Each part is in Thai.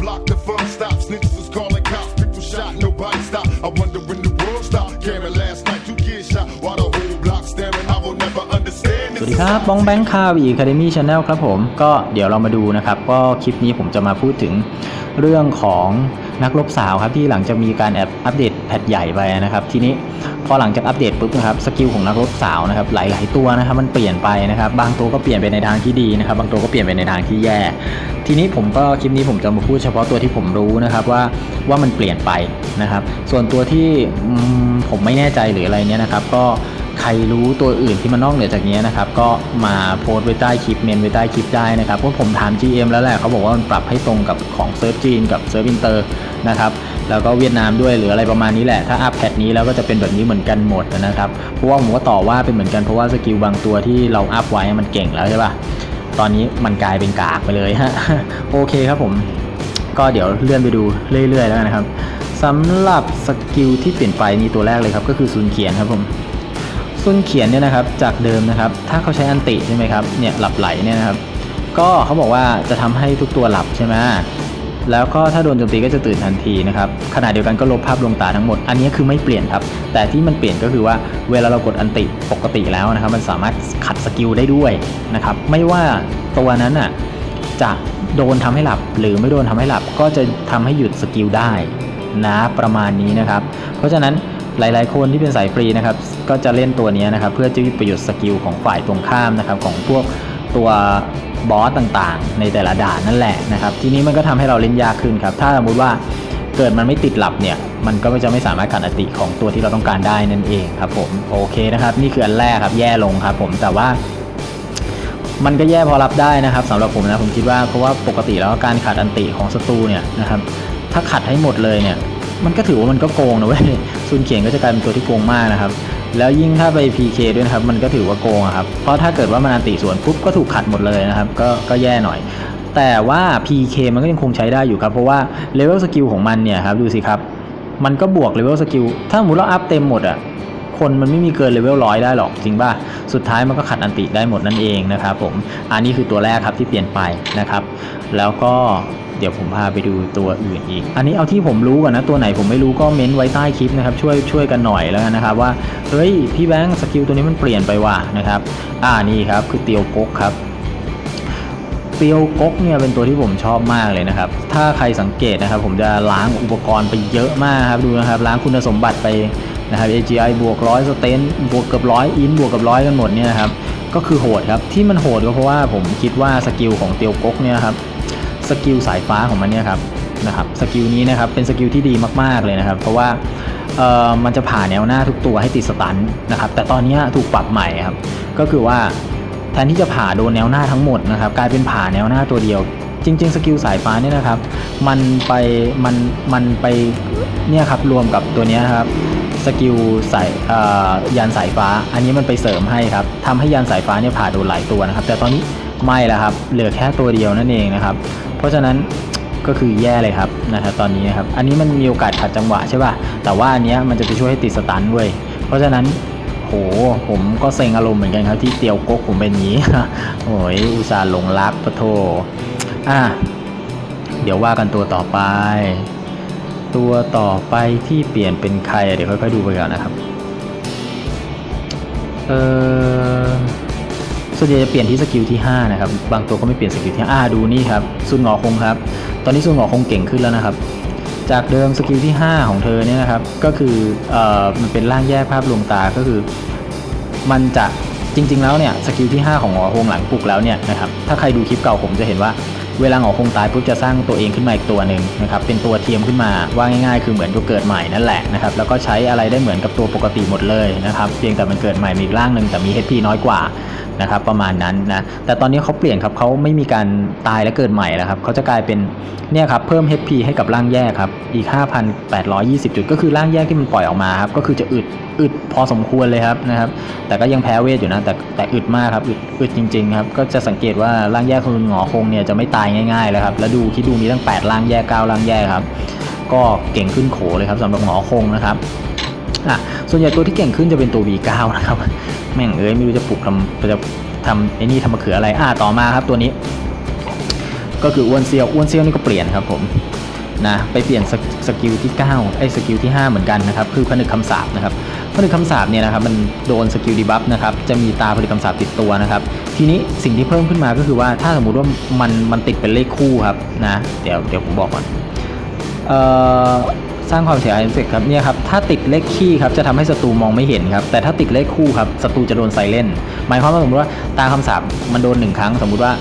block, the fun stops. Snitches was calling cops, people shot, nobody stopped. I wonder when the world stopped. Cameron last night, two kids shot, while the whole block staring. I will never understand สวัสดีครับบ้องแบงค์คาวีคาเดมี่ชาแนลครับผม ก็เดี๋ยวเรามาดูนะครับ ก็คลิปนี้ผมจะมาพูดถึงเรื่องของ นักรบสาวครับที่หลังจากมีการแอบอัปเดตแพทใหญ่ไปนะครับ ทีนี้พอหลังจากอัปเดตปุ๊บนะครับสกิลของนักรบสาวนะครับหลาย ๆตัวนะครับมันเปลี่ยนไปนะครับ บางตัวก็เปลี่ยนไปในทางที่ดีนะครับ บางตัวก็เปลี่ยนไปในทางที่แย่ ทีนี้ผมก็คลิปนี้ผมจะมาพูดเฉพาะตัวที่ผมรู้นะครับว่าว่ามันเปลี่ยนไปนะครับ ส่วนตัวที่ผมไม่แน่ใจหรืออะไรเนี้ยนะครับ ก็ ใครรู้ตัวอื่นที่มันนอกเหนือจากนี้นะครับ ก็มาโพสต์ไว้ใต้คลิปเมนไว้ใต้คลิปได้นะครับเพราะผมถาม GM แล้วแหละเขาบอกว่ามันปรับให้ตรงกับของเซิร์ฟจีนกับเซิร์ฟอินเตอร์นะครับแล้วก็เวียดนามด้วยหรืออะไรประมาณนี้แหละ ถ้าอัพแพทนี้แล้วก็จะเป็นแบบนี้เหมือนกันหมดนะครับเพราะว่าผมก็ต่อว่าเป็นเหมือนกันเพราะว่าสกิลบางตัวที่เราอัพไว้มันเก่งแล้วใช่ปะตอนนี้มันกลายเป็นกากไปเลยฮะโอเคครับผมก็เดี๋ยวเลื่อนไปดูเรื่อยๆแล้วนะครับสำหรับสกิลที่เปลี่ยนไปมีตัวแรกเลยครับก็คือซุนเขียนครับผม ซุนเขียนเนี่ยนะครับจากเดิมนะครับ ถ้าเขาใช้อันติใช่ไหมครับเนี่ยหลับไหลเนี่ยนะครับ ก็เขาบอกว่าจะทำให้ทุกตัวหลับใช่ไหมแล้วก็ถ้าโดนโจมตีก็จะตื่นทันทีนะครับขณะเดียวกันก็ลบภาพลวงตาทั้งหมด อันนี้คือไม่เปลี่ยนครับ แต่ที่มันเปลี่ยนก็คือว่าเวลาเรากดอันติปกติแล้วนะครับ มันสามารถขัดสกิลได้ด้วยนะครับ ไม่ว่าตัวนั้นอะจะโดนทำให้หลับหรือไม่โดนทำให้หลับก็จะทำให้หยุดสกิลได้นะประมาณนี้นะครับ เพราะฉะนั้น หลายๆ คนที่เป็นสายฟรีนะครับ ก็จะเล่นตัวนี้นะครับ เพื่อจะยประโยชน์สกิลของฝ่ายตรงข้ามนะครับ ของพวกตัวบอสต่างๆ ในแต่ละด่านนั่นแหละนะครับ ทีนี้มันก็ทำให้เราเล่นยากขึ้นครับ ถ้าสมมติว่าเกิดมันไม่ติดหลับเนี่ย มันก็จะไม่สามารถขัดอติของตัวที่เราต้องการได้นั่นเองครับผมโอเคนะครับ นี่คืออันแรกครับแย่ลงครับผมแต่ว่ามันก็แย่พอรับได้นะครับสำหรับผมนะผมคิดว่าเพราะว่าปกติแล้วการขัดอันติของศัตรูเนี่ยนะครับถ้าขัดให้หมดเลยเนี่ย มันก็ถือว่ามันก็โกงนะเว้ยซุนเขียนก็จะกลายเป็นตัวที่โกงมากนะครับ แล้วยิ่งถ้าไป PK ด้วยนะครับ มันก็ถือว่าโกงครับ เพราะถ้าเกิดว่ามันอันติสวนปุ๊บก็ถูกขัดหมดเลยนะครับ ก็ก็แย่หน่อย แต่ว่า PK มันก็ยังคงใช้ได้อยู่ครับ เพราะว่าเลเวลสกิลของมันเนี่ยครับดูสิครับ มันก็บวกเลเวลสกิล ถ้าสมมติเราอัพเต็มหมดอะคนมันไม่มีเกินเลเวลร้อยได้หรอกจริงป่ะ สุดท้ายมันก็ขัดอันติได้หมดนั่นเองนะครับผม อันนี้คือตัวแรกครับที่เปลี่ยนไปนะครับ แล้วก็ เดี๋ยวผมพาไปดูตัวอื่นอีก อันนี้เอาที่ผมรู้ก่อนนะ ตัวไหนผมไม่รู้ก็เม้นไว้ใต้คลิปนะครับ ช่วยช่วยกันหน่อยแล้วกันนะครับว่า เฮ้ย พี่แบงค์สกิลตัวนี้มันเปลี่ยนไปว่ะนะครับ อ่านี่ครับคือเตียวก๊กครับเตียวก๊กเนี่ยเป็นตัวที่ผมชอบมากเลยนะครับ ถ้าใครสังเกตนะครับ ผมจะล้างอุปกรณ์ไปเยอะมากครับดูนะครับ ล้างคุณสมบัติไปนะครับ AGI บวกร้อยสเตนบวกเกือบร้อยอินบวกกับร้อยกันหมดเนี่ยนะครับ ก็คือโหดครับ ที่มันโหดก็เพราะว่าผมคิดว่าสกิลของเตียวก๊กเนี่ยครับ สกิลสายฟ้าของมันเนี่ยครับนะครับสกิลนี้นะครับเป็นสกิลที่ดีมากๆเลยนะครับ เพราะว่าเอ่อมันจะผ่าแนวหน้าทุกตัวให้ติดสตันนะครับ แต่ตอนนี้ถูกปรับใหม่ครับ ก็คือว่าแทนที่จะผ่าโดนแนวหน้าทั้งหมดนะครับ กลายเป็นผ่าแนวหน้าตัวเดียว จริง ๆ สกิลสายฟ้าเนี่ยนะครับ มันไปมันมันไปเนี่ยครับรวมกับตัวนี้ครับสกิลสายยานสายฟ้า อันนี้มันไปเสริมให้ครับทำให้ยานสายฟ้าเนี่ยผ่าโดนหลายตัวนะครับ แต่ตอนนี้ ไม่แล้วครับ เหลือแค่ตัวเดียวนั่นเองนะครับ เพราะฉะนั้นก็คือแย่เลยครับนะครับตอนนี้นะครับ อันนี้มันมีโอกาสขัดจังหวะใช่ป่ะ แต่ว่าอันเนี้ยมันจะไปช่วยให้ติดสตันเว้ย เพราะฉะนั้นโหผมก็เซ็งอารมณ์เหมือนกันครับที่เตียวก๊กผมเป็นอย่างนี้โอ้ยอุตส่าห์หลงรักปะโทอะเดี๋ยวว่ากันตัวต่อไป ตัวต่อไปที่เปลี่ยนเป็นใครเดี๋ยวค่อยๆดูไปก่อนนะครับ เออ ส่วนใหญ่จะเปลี่ยนที่สกิลที่ 5 นะครับ บางตัวก็ไม่เปลี่ยนสกิลที่5อ่าดูนี่ครับซุนหงอคงครับ ตอนนี้ซุนหงอคงเก่งขึ้นแล้วนะครับ จากเดิมสกิลที่ 5 ของเธอเนี่ยนะครับ ก็คือเอ่อมันเป็นร่างแยกภาพลวงตาก็คือ มันจะจริง ๆ แล้วเนี่ยสกิลที่ 5 ของหงอคงหลังปลุกแล้วเนี่ยนะครับถ้าใครดูคลิปเก่าผมจะเห็นว่าเวลาหงอคงตายปุ๊บจะสร้างตัวเองขึ้นมาอีกตัวหนึ่งนะครับเป็นตัวเทียมขึ้นมาว่าง่ายๆ คือเหมือนตัวเกิดใหม่นั่นแหละนะครับแล้วก็ใช้อะไรได้เหมือนกับตัวปกติหมดเลยนะครับเพียงแต่มันเกิดใหม่มีอีกร่างหนึ่งแต่มี HP น้อยกว่า นะครับประมาณนั้นนะแต่ตอนนี้เขาเปลี่ยนครับเขาไม่มีการตายและเกิดใหม่แล้วครับเขาจะกลายเป็นเนี่ยครับเพิ่ม HP ให้กับร่างแยกครับอีก 5,820 จุด ก็คือร่างแยกที่มันปล่อยออกมาครับก็คือจะอึดอึดพอสมควรเลยครับนะครับแต่ก็ยังแพ้เวทอยู่นะแต่แต่อึดมากครับอึดอึดจริงๆครับก็จะสังเกตว่าร่างแยกของคุณหงอคงเนี่ยจะไม่ตายง่ายๆแล้วครับแล้วดูคิดดูมีตั้ง 8 ร่างแยก 9 ร่างแยกครับก็เก่งขึ้นโขเลยครับสำหรับหงอคงนะครับอะส่วนใหญ่ตัวที่เก่งขึ้นจะเป็นตัว V9 นะครับ แม่งเอ้ยไม่รู้จะปลุกทำจะทำไอ้นี่ทำมะเขืออะไรอะต่อมาครับตัวนี้ ก็คืออ้วนเซียวอ้วนเซียวนี่ก็เปลี่ยนครับผมนะไปเปลี่ยนสกสกิลที่9ไอ้สกิลที่ 5 เหมือนกันนะครับคือผนึกคำสาปนะครับผนึกคำสาปเนี่ยนะครับมันโดนสกิลดีบัฟนะครับจะมีตาผนึกคำสาปติดตัวนะครับทีนี้สิ่งที่เพิ่มขึ้นมาก็คือว่าถ้าสมมุติว่ามันมันติดเป็นเลขคู่ครับนะเดี๋ยวเดี๋ยวผมบอกก่อนเอ่อ ร้างความเสียหายเอฟเฟกต์ครับเนี่ยครับถ้าติดเลขคี่ครับจะทำให้ศัตรูมองไม่เห็นครับแต่ถ้าติดเลขคู่ครับศัตรูจะโดนไซเลนหมายความว่าสมมติว่าตาคำสาปมันโดนหนึ่งครั้ง สมมุติว่า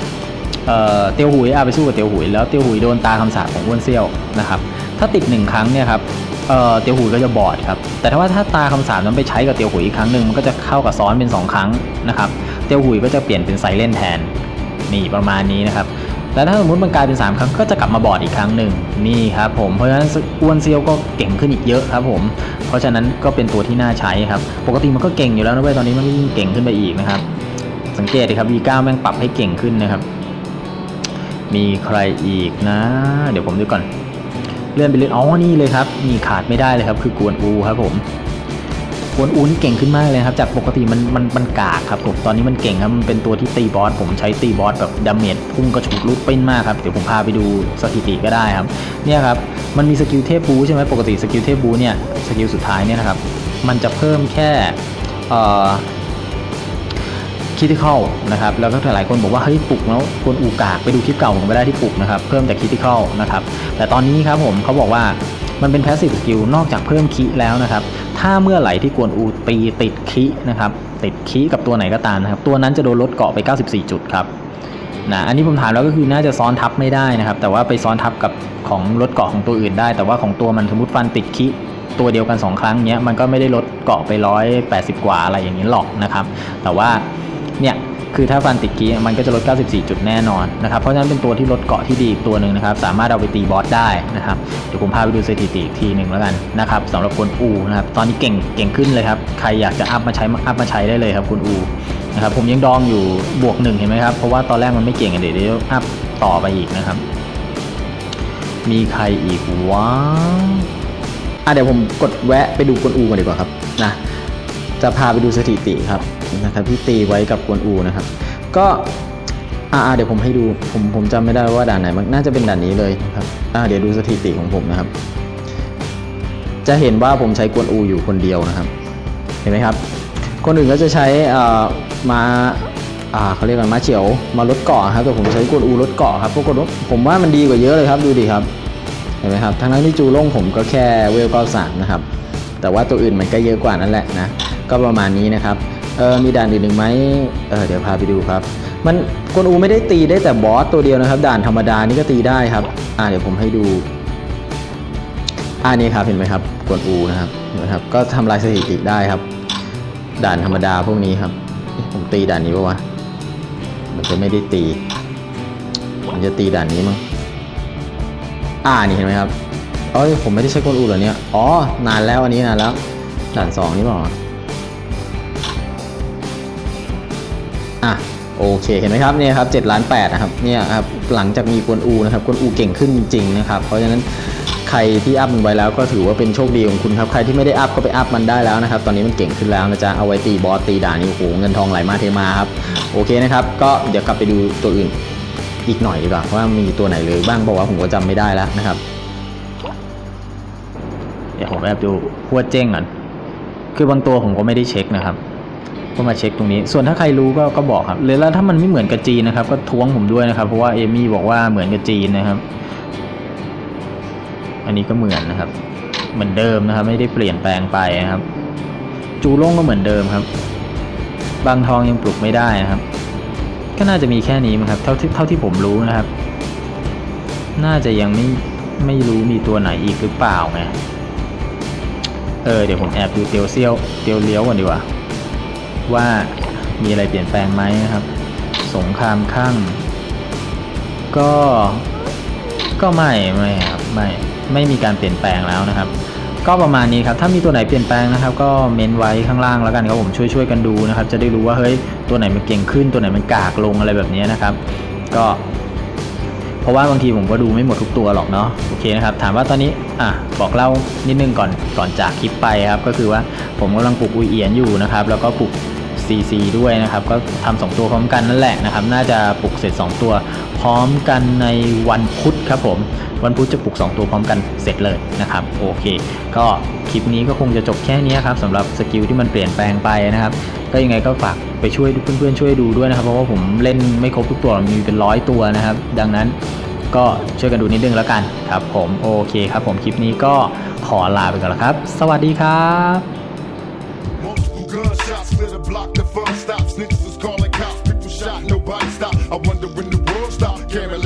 เออเตียวหุยอาไปสู้กับเตียวหุยแล้วเตียวหุยโดนตาคำสาปของอ้วนเซี่ยวนะครับถ้าติดหนึ่งครั้งเนี่ยครับเออเตียวหุยก็จะบอดครับแต่ถ้าว่าถ้าตาคำสาปนั้นไปใช้กับเตียวหุยอีกครั้งหนึ่งมันก็จะเข้ากับซ้อนเป็นสองครั้งนะครับเตียวหุยก็จะเปลี่ยนเป็นไซเลนแทนนี่ประมาณนี้นะครับ แล้วถ้าสมมติมันกลายเป็น 3 ครั้งก็จะกลับมาบอดอีกครั้งหนึ่งนี่ครับผมเพราะฉะนั้นอ้วนเซียวก็เก่งขึ้นอีกเยอะครับผมเพราะฉะนั้นก็เป็นตัวที่น่าใช้ครับปกติมันก็เก่งอยู่แล้วนะเว้ยตอนนี้มันยิ่งเก่งขึ้นไปอีกนะครับสังเกตดิครับ V9 แม่งปรับให้เก่งขึ้นนะครับ มีใครอีกนะ เดี๋ยวผมดูก่อน เลื่อนไปเรื่อยอ๋อนี่เลยครับ มีขาดไม่ได้เลยครับ คือกวนอูครับผม กวนอูนี่เก่งขึ้นมากเลยครับ จากปกติมันมันมันกากครับผมตอนนี้มันเก่งครับมันเป็นตัวที่ตีบอสผมใช้ตีบอสแบบดาเมจพุ่งกระฉุกลุกปิ้นมากครับเดี๋ยวผมพาไปดูสถิติก็ได้ครับเนี่ยครับมันมีสกิลเทพบูใช่ไหมปกติสกิลเทพบูเนี่ยสกิลสุดท้ายเนี่ยนะครับมันจะเพิ่มแค่เอ่อคิติคอลนะครับแล้วก็หลายคนบอกว่าเฮ้ยปลุกแล้วกวนอูกากไปดูคลิปเก่าผมไปได้ที่ปลุกนะครับเพิ่มแต่คิติคอลนะครับแต่ตอนนี้ครับผมเขาบอกว่า มันเป็นแพสซีฟสกิลนอกจากเพิ่มคิแล้วนะครับ ถ้าเมื่อไหร่ที่กวนอูตีติดคินะครับ ติดคิกับตัวไหนก็ตามนะครับ ตัวนั้นจะโดนลดเกาะไป 94 จุดครับนะอันนี้ผมถามแล้วก็คือน่าจะซ้อนทับไม่ได้นะครับ แต่ว่าไปซ้อนทับกับของลดเกาะของตัวอื่นได้ แต่ว่าของตัวมันสมมติฟันติดคิตัวเดียวกันสองครั้งเนี้ยมันก็ไม่ได้ลดเกาะไป 180 กว่าอะไรอย่างนี้หรอกนะครับ แต่ว่าเนี่ย คือถ้าฟันติดกี้มันก็จะลด 94 จุดแน่นอนนะครับ เพราะฉะนั้นเป็นตัวที่ลดเกาะที่ดีอีกตัวหนึ่งนะครับ สามารถเอาไปตีบอสได้นะครับ เดี๋ยวผมพาไปดูสถิติอีกทีหนึ่งแล้วกันนะครับสำหรับคนอูนะครับ ตอนนี้เก่งเก่งขึ้นเลยครับ ใครอยากจะอัพมาใช้อัพมาใช้ได้เลยครับคุณอูนะครับ ผมยังดองอยู่บวกหนึ่งเห็นไหมครับ เพราะว่าตอนแรกมันไม่เก่งอะเดี๋ยวเดี๋ยวอัพต่อไปอีกนะครับ มีใครอีกวะอะเดี๋ยวผมกดแวะไปดูกวนอูก่อนดีกว่าครับนะ จะพาไปดูสถิติครับ นะครับที่ตีไว้กับกวนอูนะครับ ก็อ่าเดี๋ยวผมให้ดูผมผมจำไม่ได้ว่าด่านไหนมันน่าจะเป็นด่านนี้เลยนะครับอ่าเดี๋ยวดูสถิติของผมนะครับ จะเห็นว่าผมใช้กวนอูอยู่คนเดียวนะครับ เห็นไหมครับ คนอื่นก็จะใช้อ่ามาอ่าเขาเรียกกันมาเฉียวมาลดเกาะครับแต่ผมใช้กวนอูลดเกาะครับปรากฏว่าผมว่ามันดีกว่าเยอะเลยครับดูดิครับเห็นไหมครับทั้งนั้นที่จูโล่งผมก็แค่เวลเก้าสามนะครับแต่ว่าตัวอื่นมันก็เยอะกว่านั่นแหละนะก็ประมาณนี้นะครับ เออมีด่านอื่นอีกไหมเออเดี๋ยวพาไปดูครับ มันกวนอูไม่ได้ตีได้แต่บอสตัวเดียวนะครับ ด่านธรรมดานี่ก็ตีได้ครับ อ่าเดี๋ยวผมให้ดูอ่านี่ครับเห็นไหมครับกวนอูนะครับนไหมครับ ก็ทำลายสถิติได้ครับ ด่านธรรมดาพวกนี้ครับ ผมตีด่านนี้ปะวะมันจะไม่ได้ตีมันจะตีด่านนี้มั้งอ่านี่เห็นไหมครับเอ้ยผมไม่ได้ใช้กวนอูเหรอเนี่ยอ๋อนานแล้วอันนี้นานแล้ว ด่านสองนี่เปล่า อะโอเคเห็นไหมครับเนี่ยครับเจ็ดล้านแปดนะครับเนี่ยครับหลังจากมีกวนอูนะครับกวนอูเก่งขึ้นจริงนะครับ เพราะฉะนั้นใครที่อัพมันไว้แล้วก็ถือว่าเป็นโชคดีของคุณครับใครที่ไม่ได้อัพก็ไปอัพมันได้แล้วนะครับ ตอนนี้มันเก่งขึ้นแล้วนะจ๊ะเอาไว้ตีบอสตีด่านี่โอ้โหเงินทองไหลมาเทมาครับโอเคนะครับก็เดี๋ยวกลับไปดูตัวอื่นอีกหน่อยดีกว่าว่ามีตัวไหนเลยบ้างบอกว่าผมก็จำไม่ได้แล้วนะครับเดี๋ยวผมแอบดูหัวเจ้งก่อนคือบางตัวผมก็ไม่ได้เช็คนะครับ ก็มาเช็คตรงนี้ ส่วนถ้าใครรู้ก็ก็บอกครับหรือแล้วถ้ามันไม่เหมือนกับจีนนะครับ ก็ท้วงผมด้วยนะครับ เพราะว่าเอมี่บอกว่าเหมือนกับจีนนะครับ อันนี้ก็เหมือนนะครับ เหมือนเดิมนะครับ ไม่ได้เปลี่ยนแปลงไปนะครับ จูโล่งก็เหมือนเดิมครับ บางทองยังปลุกไม่ได้นะครับ ก็น่าจะมีแค่นี้มั้งครับ เท่าที่เท่าที่ผมรู้นะครับ น่าจะยังไม่ไม่รู้มีตัวไหนอีกหรือเปล่าไงเออเดี๋ยวผมแอบดูเตียวเซียวเตียวเลี้ยวก่อนดีกว่า ว่ามีอะไรเปลี่ยนแปลงไหมนะครับ สงครามข้างก็ก็ไม่ไม่ครับไม่ไม่มีการเปลี่ยนแปลงแล้วนะครับ ก็ประมาณนี้ครับถ้ามีตัวไหนเปลี่ยนแปลงนะครับ ก็เมนไว้ข้างล่างแล้วกันครับผมช่วยช่วยๆกันดูนะครับ จะได้รู้ว่าเฮ้ยตัวไหนมันเก่งขึ้น ตัวไหนมันกากลงอะไรแบบนี้นะครับ ก็ เพราะว่าบางทีผมก็ดูไม่หมดทุกตัวหรอกเนาะโอเคนะครับถามว่าตอนนี้อะบอกเล่านิดนึงก่อนก่อนจากคลิปไปครับ ก็คือว่าผมกำลังปลูกอุยเอียนอยู่นะครับ แล้วก็ปลูก CC ด้วยนะครับ ก็ทำสองตัวพร้อมกันนั่นแหละนะครับ น่าจะปลูกเสร็จ 2 ตัวพร้อมกันในวันพุธครับผม วันพุธจะปลุก 2 ตัวพร้อมกันเสร็จเลยนะครับ โอเค ก็คลิปนี้ก็คงจะจบแค่นี้ครับสำหรับสกิลที่มันเปลี่ยนแปลงไปนะครับ ก็ยังไงก็ฝากไปช่วยเพื่อนๆช่วยดูด้วยนะครับ เพราะว่าผมเล่นไม่ครบทุกตัวมีเป็นร้อยตัวนะครับ ดังนั้นก็ช่วยกันดูนิดนึงแล้วกันครับผมโอเคครับผมคลิปนี้ก็ขอลาไปก่อนแล้วครับ สวัสดีครับ block, the fun stops. Niggas was calling cops, people shot, nobody stopped. I wonder when the world stopped. Cameron